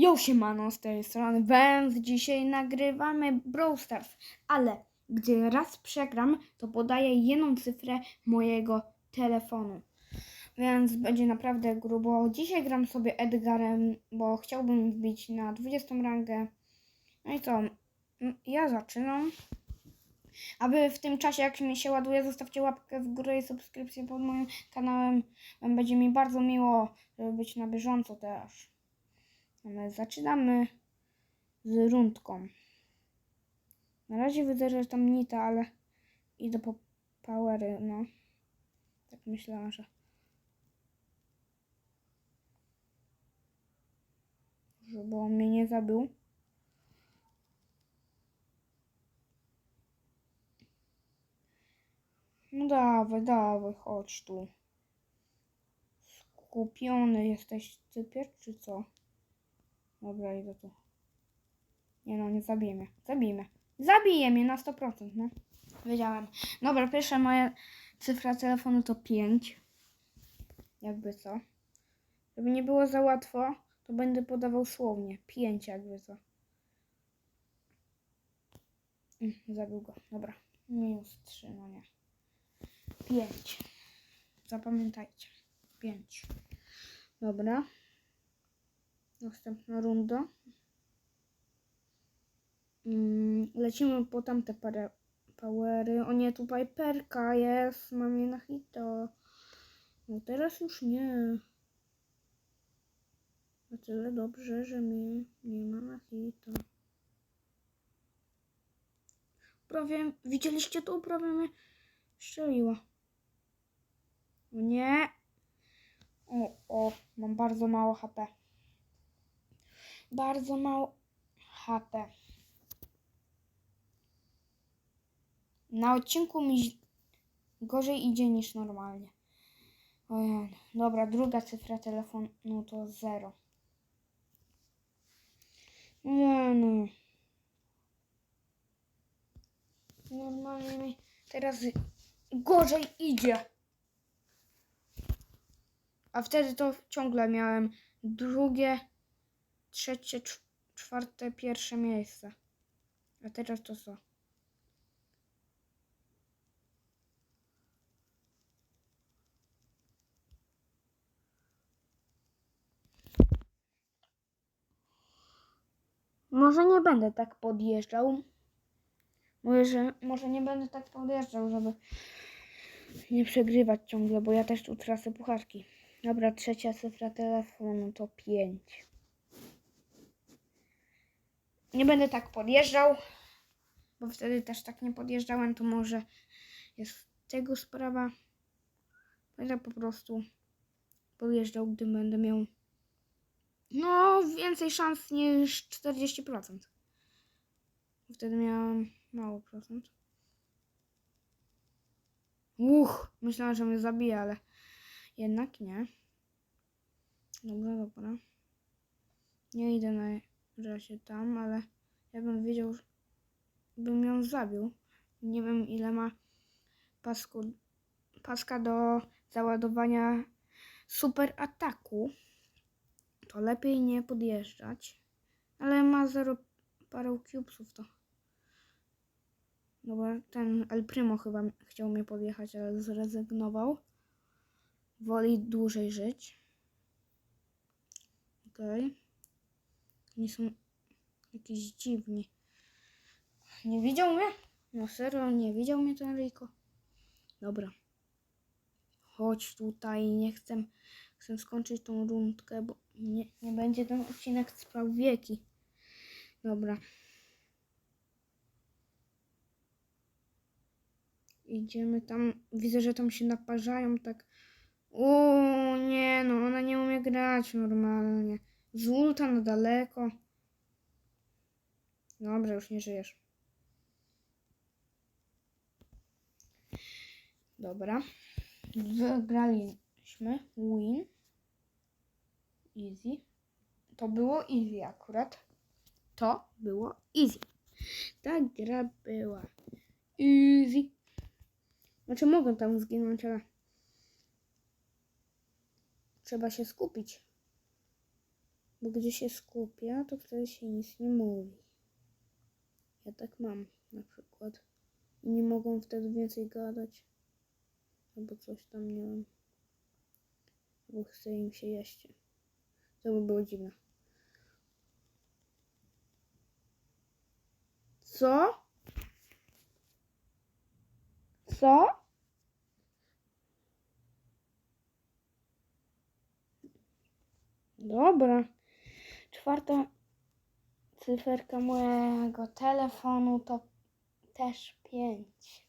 Jo, siemano, z tej strony Węz. Dzisiaj nagrywamy Brawl Stars, ale gdy raz przegram, to podaję jedną cyfrę mojego telefonu. Więc będzie naprawdę grubo. Dzisiaj gram sobie Edgarem, bo chciałbym wbić na 20 rangę. No i co? Mm, Ja zaczynam. Aby w tym czasie, jak mi się ładuje, zostawcie łapkę w górę i subskrypcję pod moim kanałem. Będzie mi bardzo miło, żeby być na bieżąco też. My zaczynamy z rundką. Na razie widzę, że tam nita, ale idę po powery, no. Tak myślałam, że... Żeby on mnie nie zabił. No dawaj, dawaj, chodź tu. Skupiony jesteś cypier, czy co? Dobra, idę tu. Nie no, nie zabiję mnie. Zabiję mnie. Zabiję mnie na 100%, no. Wiedziałem. Dobra, pierwsza moja cyfra telefonu to 5. Jakby co. Żeby nie było za łatwo, to będę podawał słownie. 5 jakby co. Mm, Zabił go. Dobra. Minus 3, no nie. 5. Zapamiętajcie. 5. Dobra. Następna runda. Mm, lecimy po tamte parę powery. O nie, tu Piperka jest. Mam je na hito. No teraz już nie. Na tyle dobrze, że mnie nie ma na hito. Prawie, widzieliście to? Prawie mnie strzeliła. O nie. O, o, mam bardzo mało HP bardzo mało HP. Na odcinku mi gorzej idzie niż normalnie. Ojej. Dobra, druga cyfra telefonu to 0. Nie no. Normalnie mi teraz gorzej idzie. A wtedy to ciągle miałem drugie trzecie, cz- czwarte, pierwsze miejsce. A teraz to co? Może nie będę tak podjeżdżał. Może, może nie będę tak podjeżdżał, żeby nie przegrywać ciągle, bo ja też tu tracę pucharki. Dobra, trzecia cyfra telefonu to 5. Nie będę tak podjeżdżał, bo wtedy też tak nie podjeżdżałem, to może jest tego sprawa. Będę po prostu podjeżdżał, gdy będę miał no więcej szans niż 40%. Wtedy miałem mało procent. Uch, myślałem, że mnie zabije, ale jednak nie. Dobra, dobra. Nie idę na razie tam, ale ja bym wiedział, bym ją zabił. Nie wiem ile ma pasku, paska do załadowania super ataku. To lepiej nie podjeżdżać. Ale ma zero parę cubesów to. Dobra, ten El Primo chyba chciał mnie podjechać, ale zrezygnował. Woli dłużej żyć. Okej. Okay. Nie są jakieś dziwni. Nie widział mnie? No serio, nie widział mnie ten Rico. Dobra. Chodź tutaj, nie chcę, chcę skończyć tą rundkę, bo nie, nie będzie ten odcinek trwał wieki. Dobra. Idziemy tam. Widzę, że tam się naparzają tak. O nie, no ona nie umie grać normalnie. Ulta na daleko. Dobra, już nie żyjesz. Dobra. Wygraliśmy. Win. Easy. To było easy akurat. To było easy. Ta gra była easy. Znaczy mogę tam zginąć, ale trzeba się skupić. Bo gdzie się skupię, to wtedy się nic nie mówi. Ja tak mam na przykład. I nie mogą wtedy więcej gadać. Albo coś tam, nie wiem. Bo im się jeść. To by było dziwne. Co? Co? Dobra. Czwarta cyferka mojego telefonu to też pięć.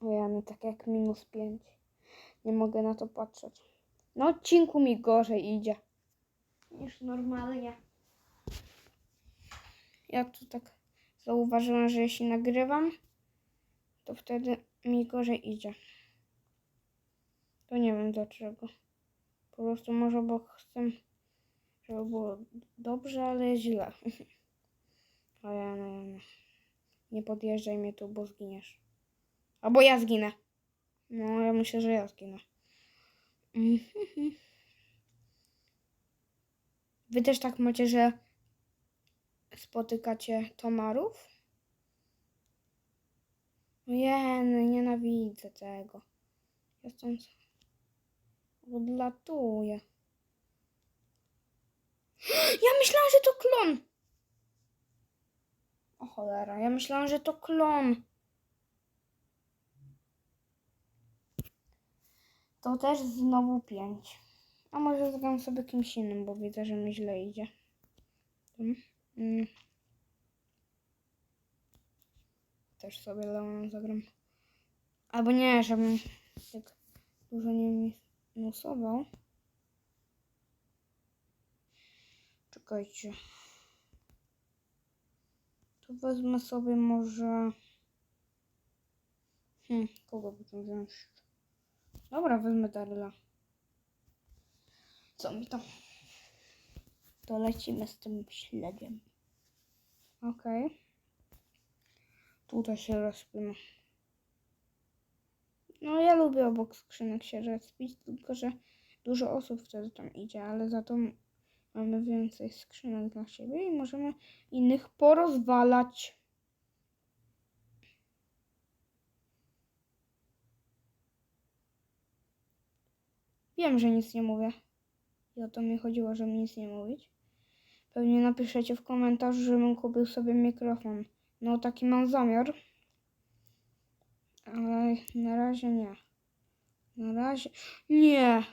O ja, no tak jak minus pięć. Nie mogę na to patrzeć. Na odcinku mi gorzej idzie niż normalnie. Ja tu tak zauważyłem, że jeśli nagrywam, to wtedy mi gorzej idzie. To nie wiem dlaczego. Po prostu może bo chcę, żeby było dobrze, ale źle. A ja no, no. Nie podjeżdżaj mnie tu, bo zginiesz. Albo ja zginę. No, ja myślę, że ja zginę. Wy też tak macie, że spotykacie tomarów? Ojej, nienawidzę tego. Ja stąd odlatuję. Ja myślałam, że to klon. O cholera, ja myślałam, że to klon. To też znowu pięć. A może zagram sobie kimś innym, bo widzę, że mi źle idzie. Mm. Mm. Też sobie Leonem zagram. Albo nie, żebym tak dużo nie minusował. Czekajcie. To wezmę sobie może... Hmm, kogo by tu wziąć? Dobra, wezmę Daryla. Co mi tam? To lecimy z tym śledziem. Okej. Tutaj się rozpimy. No ja lubię obok skrzynek się respić, tylko że dużo osób wtedy tam idzie, ale za to mamy więcej skrzynek dla siebie i możemy innych porozwalać. Wiem, że nic nie mówię. I o to mi chodziło, żeby nic nie mówić. Pewnie napiszecie w komentarzu, żebym kupił sobie mikrofon. No taki mam zamiar. Ale na razie nie. Na razie. Nie!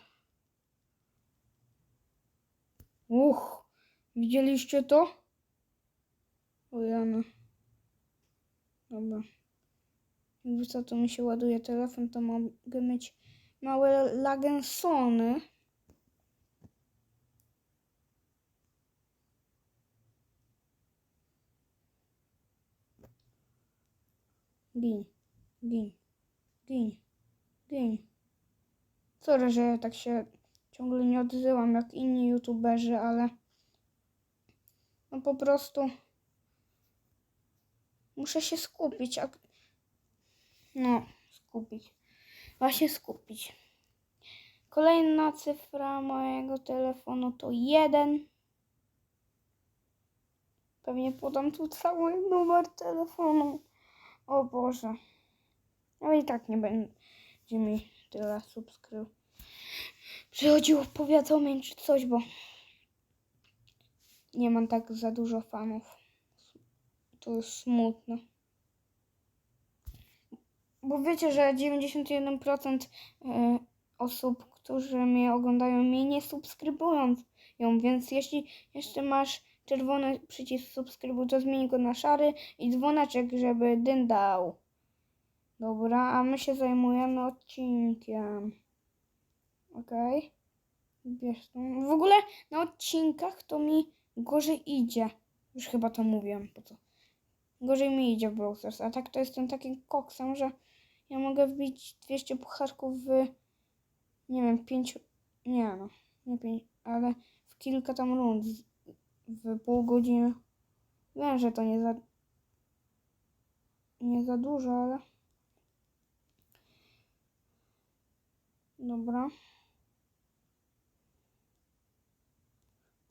Uch! Widzieliście to? O Jana. Dobra. Jakby co to mi się ładuje telefon, to mogę mieć małe lagensony. Gin, gin, gin, gin. Sorry, że tak się ciągle nie odzywam jak inni youtuberzy, ale no po prostu muszę się skupić. A... No, skupić. Właśnie skupić. Kolejna cyfra mojego telefonu to jeden. Pewnie podam tu cały numer telefonu. O Boże. Ale i tak nie będzie mi tyle subskryb. Przychodziło powiadomień czy coś, bo nie mam tak za dużo fanów. To jest smutne. Bo wiecie, że 91% e, osób, którzy mnie oglądają, mnie nie subskrybują, ją, więc jeśli jeszcze masz czerwony przycisk subskrybuj, to zmień go na szary i dzwoneczek, żeby dyn dał. Dobra, a my się zajmujemy odcinkiem. Okej. To... W ogóle na odcinkach to mi gorzej idzie. Już chyba to mówiłem, po co. Gorzej mi idzie w Brawl Stars, a tak to jestem takim koksem, że ja mogę wbić 200 pucharków w, nie wiem, 5, nie no, nie 5, ale w kilka tam rund, w pół godziny. Wiem, że to nie za, nie za dużo, ale... Dobra.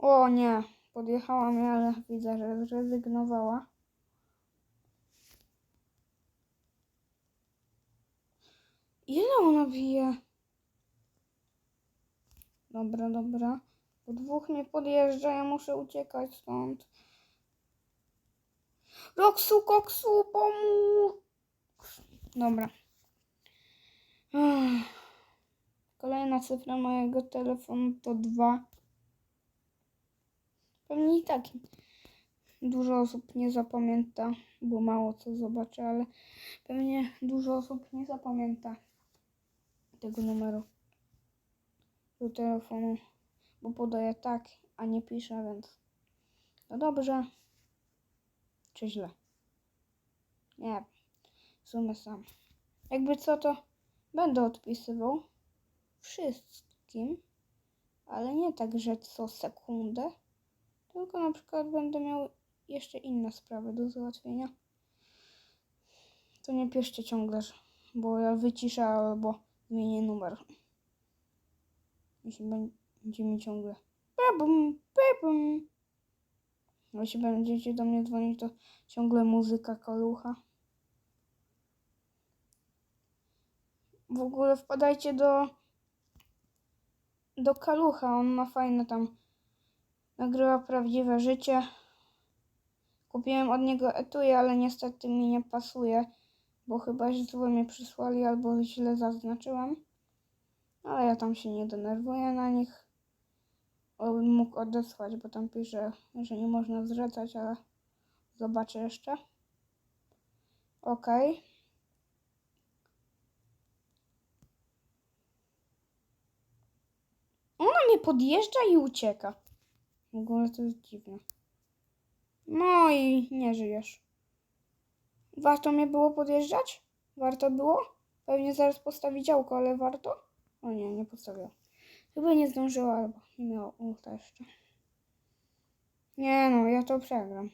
O nie, podjechała mnie, ale widzę, że zrezygnowała. Ile ona bije? Dobra, dobra. Po dwóch mnie podjeżdża, ja muszę uciekać stąd. Roksu, koksu, pomóż! Dobra. Kolejna cyfra mojego telefonu to dwa. Pewnie i tak dużo osób nie zapamięta, bo mało co zobaczy, ale pewnie dużo osób nie zapamięta tego numeru do telefonu, bo podaje tak, a nie pisze, więc no dobrze, czy źle. Nie wiem, w sumie sam. Jakby co, to będę odpisywał wszystkim, ale nie tak, że co sekundę, tylko na przykład będę miał jeszcze inne sprawy do załatwienia. To nie piszcie ciągle, bo ja wyciszę albo zmienię numer. Jeśli będzie mi ciągle pebum. A Jeśli będziecie do mnie dzwonić, to ciągle muzyka kalucha. W ogóle wpadajcie do do kalucha. On ma fajne tam nagrywa prawdziwe życie. Kupiłem od niego etui, ale niestety mi nie pasuje, bo chyba złe mnie przysłali albo źle zaznaczyłem. Ale ja tam się nie denerwuję na nich. Bym mógł odesłać, bo tam pisze, że nie można zwracać, ale zobaczę jeszcze. Okej. Ona mnie podjeżdża i ucieka. W ogóle to jest dziwne. No i nie żyjesz. Warto mnie było podjeżdżać? Warto było? Pewnie zaraz postawi działko, ale warto? O nie, nie postawiła. Chyba nie zdążyła, albo nie miała ulta jeszcze. Nie no, ja to przegram.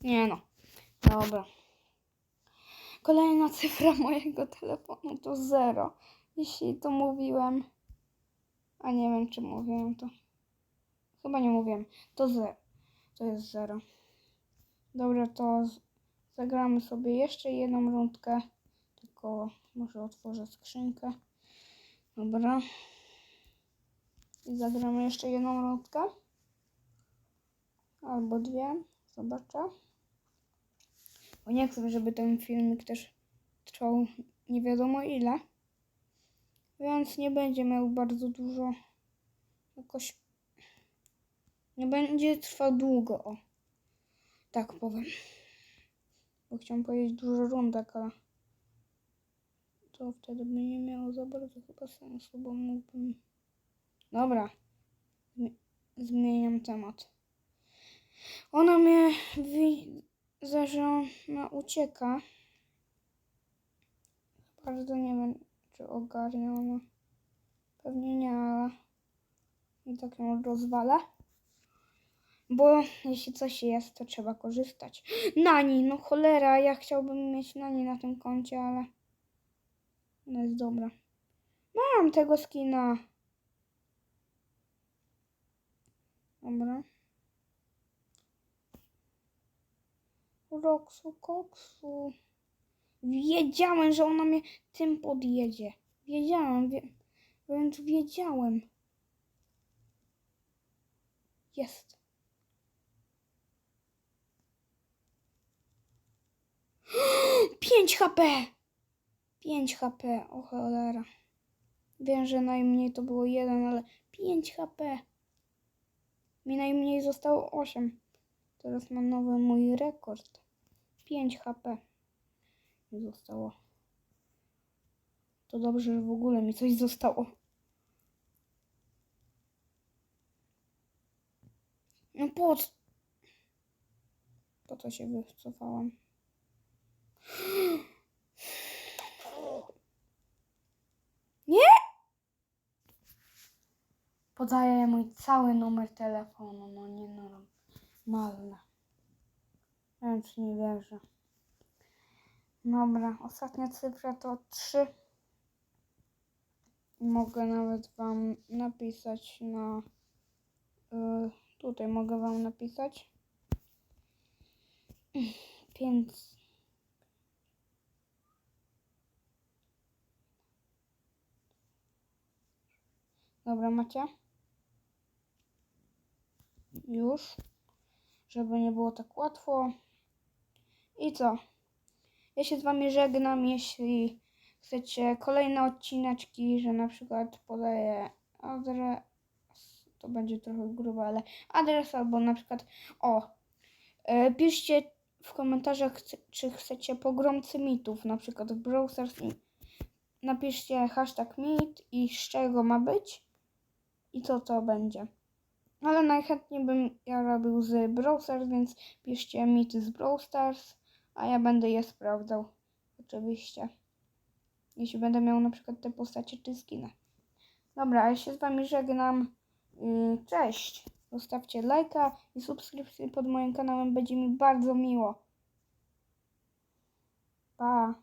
Nie no, dobra. Kolejna cyfra mojego telefonu to zero. Jeśli to mówiłem, a nie wiem czy mówiłem to. Chyba nie mówiłem. To zero. To jest zero. Dobra, to zagramy sobie jeszcze jedną rundkę. Tylko może otworzę skrzynkę. Dobra. I zagramy jeszcze jedną rundkę. Albo dwie. Zobaczę. Bo nie chcę, żeby ten filmik też trwał nie wiadomo ile. Więc nie będzie miał bardzo dużo. Jakoś. Nie będzie trwał długo. O. Tak powiem. Bo chciałam powiedzieć dużo rundek, ale. To wtedy by nie miało za bardzo chyba sensu, bo mógłbym. Dobra. Zmi- Zmieniam temat. Ona mnie że ona ucieka. Bardzo nie wiem, czy ogarnia ona. Pewnie nie, ale i tak ją rozwalę. Bo jeśli coś jest, to trzeba korzystać. Nani, no cholera, ja chciałbym mieć Nani na tym koncie, ale ona jest dobra. Mam tego skina. Dobra. Roksu, koksu. Wiedziałem, że ona mnie tym podjedzie. Wiedziałem, wie, wręcz wiedziałem. Jest. Pięć HP! 5 HP, o cholera. Wiem, że najmniej to było jeden, ale 5 HP. Mi najmniej zostało 8. Teraz mam nowy mój rekord. 5 HP zostało. To dobrze, że w ogóle mi coś zostało. No po co? Po to się wycofałam. Nie! Podaję mój cały numer telefonu. No nie normalne. Wręcz nie wierzę. Dobra, ostatnia cyfra to 3. Mogę nawet Wam napisać na. y, tutaj mogę Wam napisać. 5. Dobra, macie? Już. Żeby nie było tak łatwo. I co? Ja się z wami żegnam, jeśli chcecie kolejne odcineczki, że na przykład podaję adres, to będzie trochę grube, ale adres albo na przykład, o, e, piszcie w komentarzach, czy chcecie pogromcy mitów, na przykład w i napiszcie hashtag mit i z czego ma być i co to będzie. Ale najchętniej bym ja robił z Brawl Stars, więc piszcie mity z Brawl Stars, a ja będę je sprawdzał. Oczywiście. Jeśli będę miał na przykład te postacie czy skiny. Dobra, ja się z wami żegnam. Yy, Cześć. Zostawcie lajka i subskrypcję pod moim kanałem, będzie mi bardzo miło. Pa.